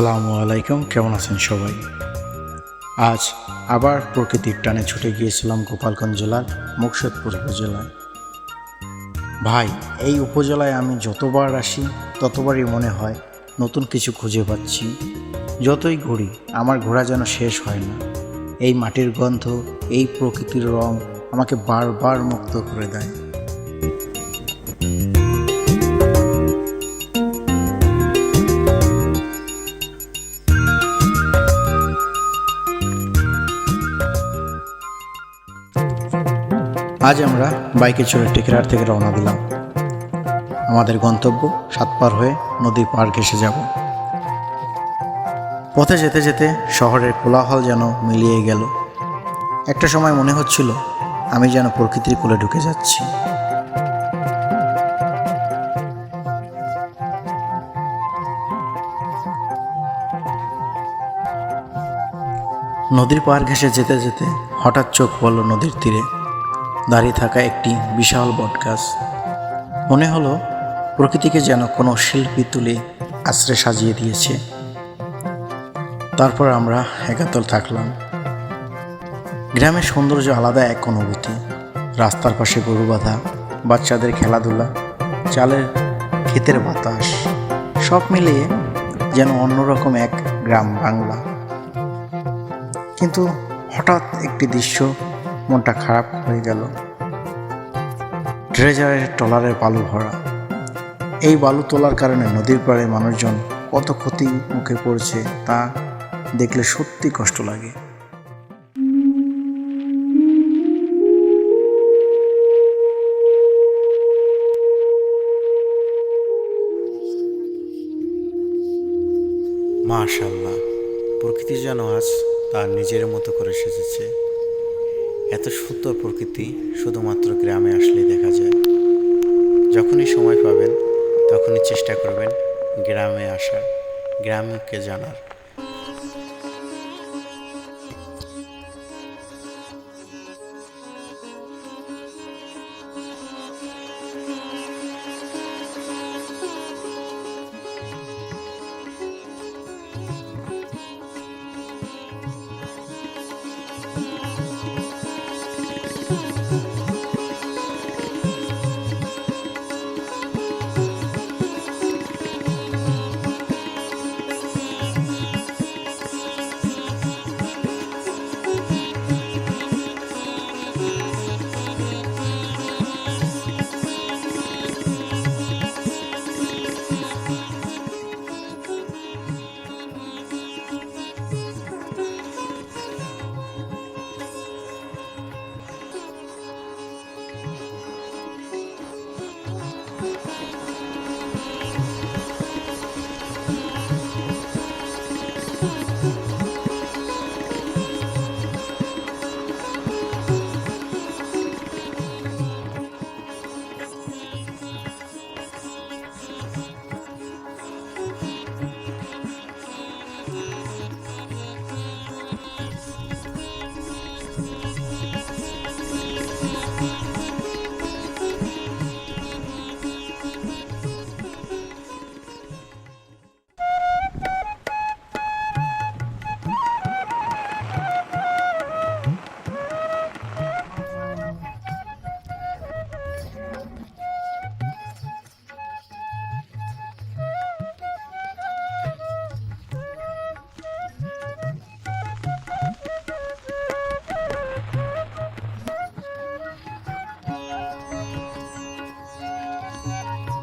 আসসালামু আলাইকুম, কেমন আছেন সবাই? আজ আবার প্রকৃতির টানে ছুটে গিয়েছিলাম গোপালগঞ্জ জেলার মুকসদপুর উপজেলায়। ভাই, এই উপজেলায় আমি যতবার আসি, ততবারই মনে হয় নতুন কিছু খুঁজে পাচ্ছি। যতই ঘুরি, আমার ঘোরা যেন শেষ হয় না। এই মাটির গন্ধ, এই প্রকৃতির রং আমাকে বারবার মুক্ত করে দেয়। আজ আমরা বাইকে চড়ে টেকরার থেকে রওনা দিলাম। আমাদের গন্তব্য সাতপার হয়ে নদীর পার ঘেসে যাব। পথে যেতে যেতে শহরের কোলাহল যেন মিলিয়ে গেল। একটা সময় মনে হচ্ছিল, আমি যেন প্রকৃতির কোলে ঢুকে যাচ্ছি। নদীর পার ঘেসে যেতে যেতে হঠাৎ চোখ পড়ল নদীর তীরে। দাঁড়িয়ে থাকা একটি বিশাল বটগাছ। মনে হলো প্রকৃতিকে যেন কোনো শিল্পী তুলে আশ্রে সাজিয়ে দিয়েছে। তারপর আমরা একাতল থাকলাম। গ্রামের সৌন্দর্য আলাদা এক অনুভূতি। রাস্তার পাশে গরু বাঁধা, বাচ্চাদের খেলাধুলা, চালের ক্ষেতের বাতাস, সব মিলিয়ে যেন অন্যরকম এক গ্রাম বাংলা। কিন্তু হঠাৎ একটি দৃশ্য মনটা খারাপ হয়ে গেল। ট্রেজারের ট্রলারের বালু ভরা। এই বালু তোলার কারণে নদীর পাড়ে মানুষজন কত ক্ষতি মুখে পড়ছে তা দেখলে সত্যি কষ্ট লাগে। মাশাল্লাহ প্রকৃতি যেন আজ তার নিজের মতো করে সেজেছে। এত সুন্দর প্রকৃতি শুধুমাত্র গ্রামে আসলে দেখা যায়। যখনই সময় পাবেন, তখনই চেষ্টা করবেন গ্রামে আসার, গ্রামকে জানার।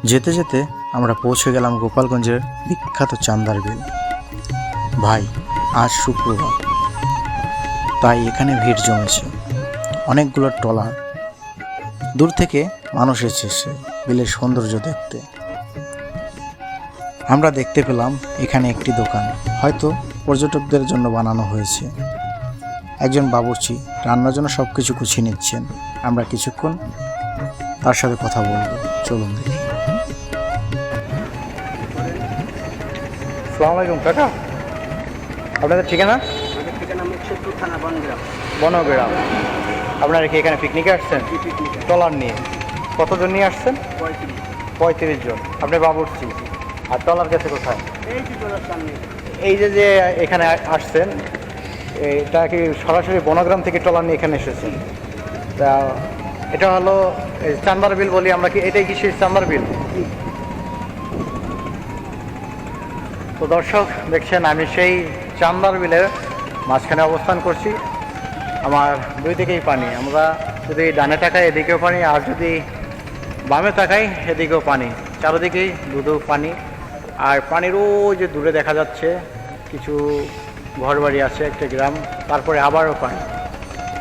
যেতে যেতে আমরা পৌঁছে গেলাম গোপালগঞ্জের বিখ্যাত চান্দার বিল। ভাই, আজ শুক্রবার। তাই এখানে ভিড় জমেছে। অনেকগুলো ট্রলার দূর থেকে মানুষ এসেছে বিলের সৌন্দর্য দেখতে। আমরা দেখতে পেলাম এখানে একটি দোকান। হয়তো পর্যটকদের জন্য বানানো হয়েছে। একজন বাবুর্চি রান্নার জন্য সব কিছু গুছিয়ে নিচ্ছেন। আমরা কিছুক্ষণ তার সাথে কথা বলব। চলুন দেখি। সালাম আলাইকুম কাকা। আপনাদের ঠিকানা? আমাদের ঠিকানা মুকসেদপুর থানা বনগ্রাম। বনগ্রাম। আপনারা কি এখানে পিকনিকে আসছেন? ট্রলার নিয়ে। কতজন নিয়ে আসছেন? পঁয়ত্রিশ। জন। আপনি বাবুর্চি। আর ট্রলার গেছে কোথায়? এই যে যে এখানে আসছেন এটা কি সরাসরি বনগ্রাম থেকে ট্রলার নিয়ে এখানে এসেছেন? তা এটা হলো এই চান্দার বিল বলি আমরা কি এটাই কি সেই চান্দার বিল তো দর্শক, দেখছেন, আমি সেই চান্দার বিলের মাঝখানে অবস্থান করছি। আমার দুই দিকেই পানি। আমরা যদি ডানে তাকাই, এদিকেও পানি, আর যদি বামে তাকাই, এদিকেও পানি। চারিদিকেই দুধু পানি। আর পানির ওই যে দূরে দেখা যাচ্ছে, কিছু ঘরবাড়ি আছে, একটা গ্রাম, তারপরে আবারও পানি।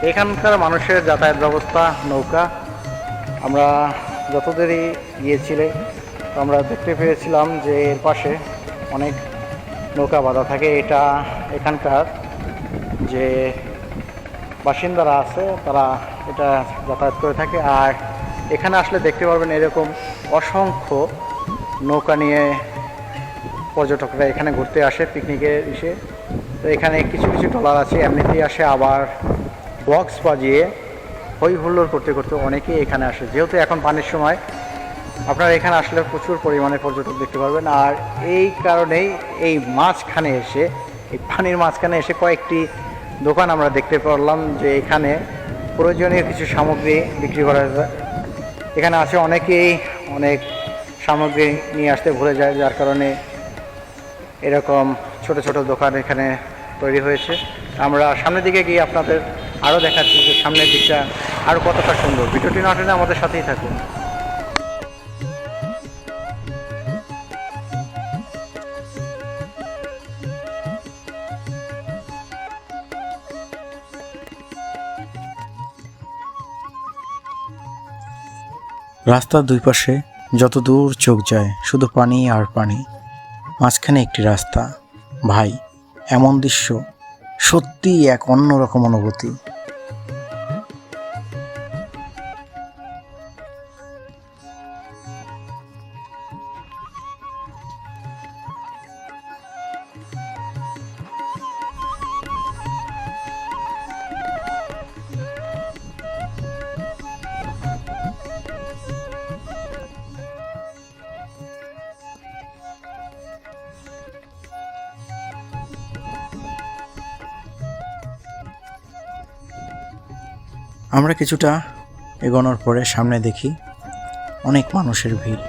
এখানকার মানুষের যাতায়াত ব্যবস্থা, নৌকা। আমরা যতদেরই গিয়েছিলে, তো আমরা দেখতে পেয়েছিলাম যে এর পাশে অনেক নৌকা বাঁধা থাকে। এটা এখানকার যে বাসিন্দারা আছে, তারা এটা যাতায়াত করে থাকে। আর এখানে আসলে দেখতে পারবেন এরকম অসংখ্য নৌকা নিয়ে পর্যটকরা এখানে ঘুরতে আসে, পিকনিকে এসে। তো এখানে কিছু কিছু ট্রলার আছে, এমনিতেই আসে। আবার বক্স বাজিয়ে হই হুল্লোড় করতে করতে অনেকেই এখানে আসে। যেহেতু এখন পানির সময় আপনারা এখানে আসলে প্রচুর পরিমাণে পর্যটক দেখতে পারবেন। আর এই কারণেই এই মাঝখানে এসে, এই পানির মাঝখানে এসে কয়েকটি দোকান আমরা দেখতে পারলাম যে এখানে প্রয়োজনীয় কিছু সামগ্রী বিক্রি করা যায়। এখানে আছে অনেকেই অনেক সামগ্রী নিয়ে আসতে ভুলে যায়, যার কারণে এরকম ছোট ছোট দোকান এখানে তৈরি হয়েছে। আমরা সামনের দিকে গিয়ে আপনাদের আরও দেখাচ্ছি যে সামনের দিকটা আরও কতটা সুন্দর। ভিডিওটি না আমাদের সাথেই থাকুন। রাস্তার দুই পাশে যত দূর চোখ যায় শুধু পানি আর পানি। মাঝখানে একটি রাস্তা। ভাই, এমন দৃশ্য। সত্যিই এক অন্যরকম অনুভূতি। আমরা কিছুটা এগোনোর পরে সামনে দেখি অনেক মানুষের ভিড়।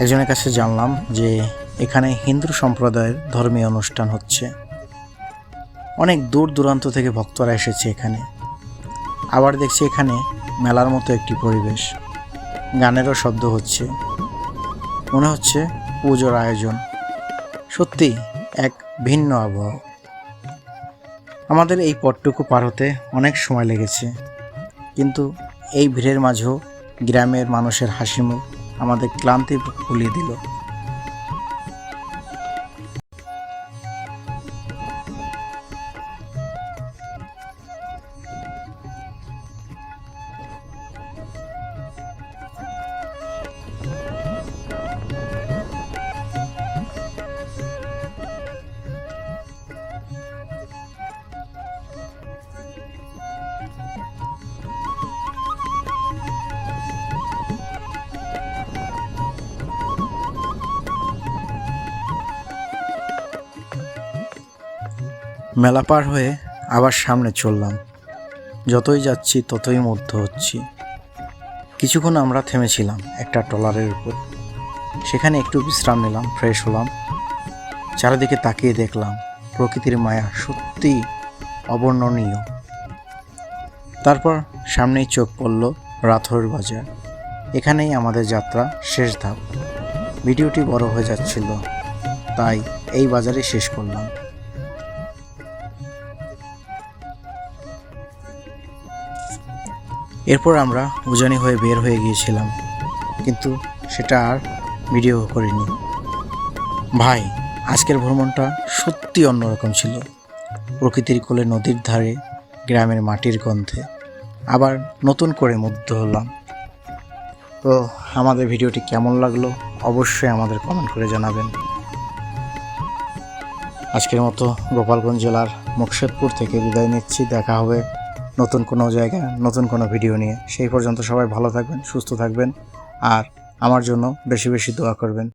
একজনের কাছে জানলাম যে এখানে হিন্দু সম্প্রদায়ের ধর্মীয় অনুষ্ঠান হচ্ছে। অনেক দূর দূরান্ত থেকে ভক্তরা এসেছে এখানে। আবার দেখছি এখানে মেলার মতো একটি পরিবেশ। গানেরও শব্দ হচ্ছে। মনে হচ্ছে পুজোর আয়োজন। সত্যি এক ভিন্ন আবহাওয়া। আমাদের এই পথটুকু পার হতে অনেক সময় লেগেছে। কিন্তু এই ভিড়ের মাঝেও গ্রামের মানুষের হাসিমুখ আমাদের ক্লান্তি ভুলিয়ে দিল। মেলা পার হয়ে আবার সামনে চললাম। যতই যাচ্ছি, ততই মুগ্ধ হচ্ছি। কিছুক্ষণ আমরা থেমেছিলাম একটা ট্রলারের উপর। সেখানে একটু বিশ্রাম নিলাম, ফ্রেশ হলাম। চারিদিকে তাকিয়ে দেখলাম, প্রকৃতির মায়া সত্যি অবর্ণনীয়। তারপর সামনেই চোখ পড়ল রাথোর বাজার। এখানেই আমাদের যাত্রা শেষ ধাপ। ভিডিওটি বড় হয়ে যাচ্ছিল, তাই এই বাজারে শেষ করলাম। এরপর আমরা উজানি হয়ে বের হয়ে গিয়েছিলাম, কিন্তু সেটা আর ভিডিও করিনি। ভাই, আজকের ভ্রমণটা সত্যি অন্যরকম ছিল। প্রকৃতির কোলে নদীর ধারে, গ্রামের মাটির গন্ধে, আবার নতুন করে মুগ্ধ হলাম। তো আমাদের ভিডিওটি কেমন লাগল অবশ্যই আমাদের কমেন্ট করে জানাবেন। আজকের মতো গোপালগঞ্জ জেলার মুকশেদপুর থেকে বিদায় নিচ্ছি। দেখা হবে নতুন কোনো জায়গা, নতুন কোনো ভিডিও নিয়ে। সেই পর্যন্ত সবাই ভালো থাকবেন, সুস্থ থাকবেন, আর আমার জন্য বেশি বেশি দোয়া করবেন।